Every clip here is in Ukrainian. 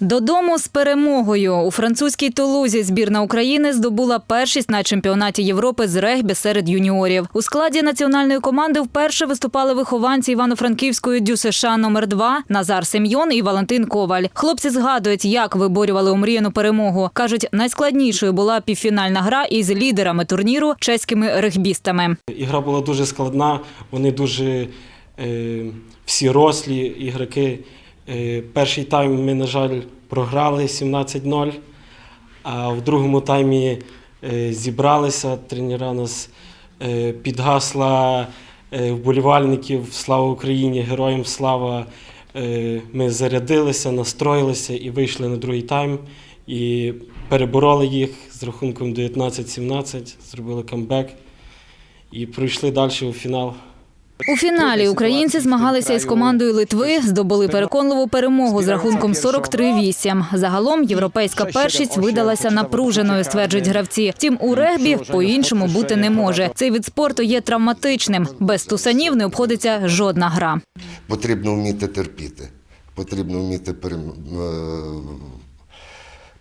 Додому з перемогою у французькій Тулузі збірна України здобула першість на чемпіонаті Європи з регбі серед юніорів. У складі національної команди вперше виступали вихованці Івано-Франківської ДЮСШ номер 2 Назар Сем'йон і Валентин Коваль. Хлопці згадують, як виборювали омріяну перемогу. кажуть, найскладнішою була півфінальна гра із лідерами турніру чеськими регбістами. Ігра була дуже складна, вони дуже е, всі рослі ігроки. Е, перший тайм ми, на жаль, програли 17-0, а в другому таймі е, зібралися. Тренера нас е, підгасла вболівальників Слава Україні! Героям слава! Ми зарядилися, настроїлися і вийшли на другий тайм. І перебороли їх з рахунком 19-17, зробили камбек і пройшли далі у фінал. У фіналі українці змагалися із командою Литви, здобули переконливу перемогу з рахунком 43-8. Загалом європейська першість видалася напруженою, стверджують гравці. Втім, у регбі по-іншому бути не може. Цей вид спорту є травматичним. Без тусанів не обходиться жодна гра. Потрібно вміти терпіти, потрібно вміти е,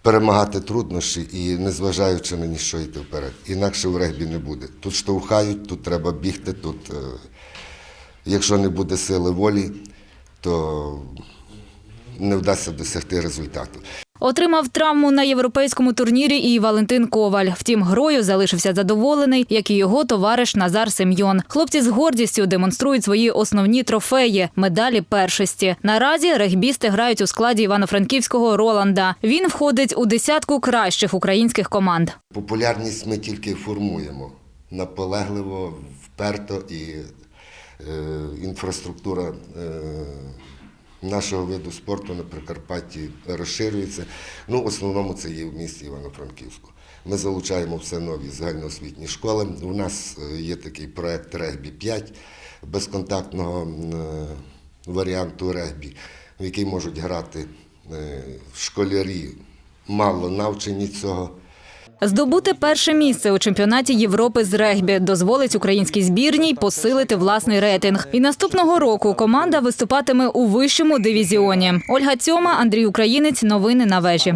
перемагати труднощі і, незважаючи на ніщо, йти вперед. Інакше в регбі не буде. Тут штовхають, тут треба бігти, тут, е, якщо не буде сили волі, то не вдасться досягти результату. Отримав травму на європейському турнірі і Валентин Коваль. Втім, грою залишився задоволений, як і його товариш Назар Сем'йон. Хлопці з гордістю демонструють свої основні трофеї медалі першості. Наразі регбісти грають у складі івано-франківського Роланда. Він входить у десятку кращих українських команд. Популярність ми тільки формуємо наполегливо, вперто і е, інфраструктура е, нашого виду спорту на Прикарпатті розширюється. Ну, в основному це є в місті Івано-Франківську. Ми залучаємо все нові загальноосвітні школи. У нас е, є такий проект Регбі 5 безконтактного е, варіанту регбі, в який можуть грати е, школярі, мало навчені цього. Здобути перше місце у чемпіонаті Європи з регбі дозволить українській збірній посилити власний рейтинг. І наступного року команда виступатиме у вищому дивізіоні. Ольга Цьома, Андрій Українець. Новини на вежі.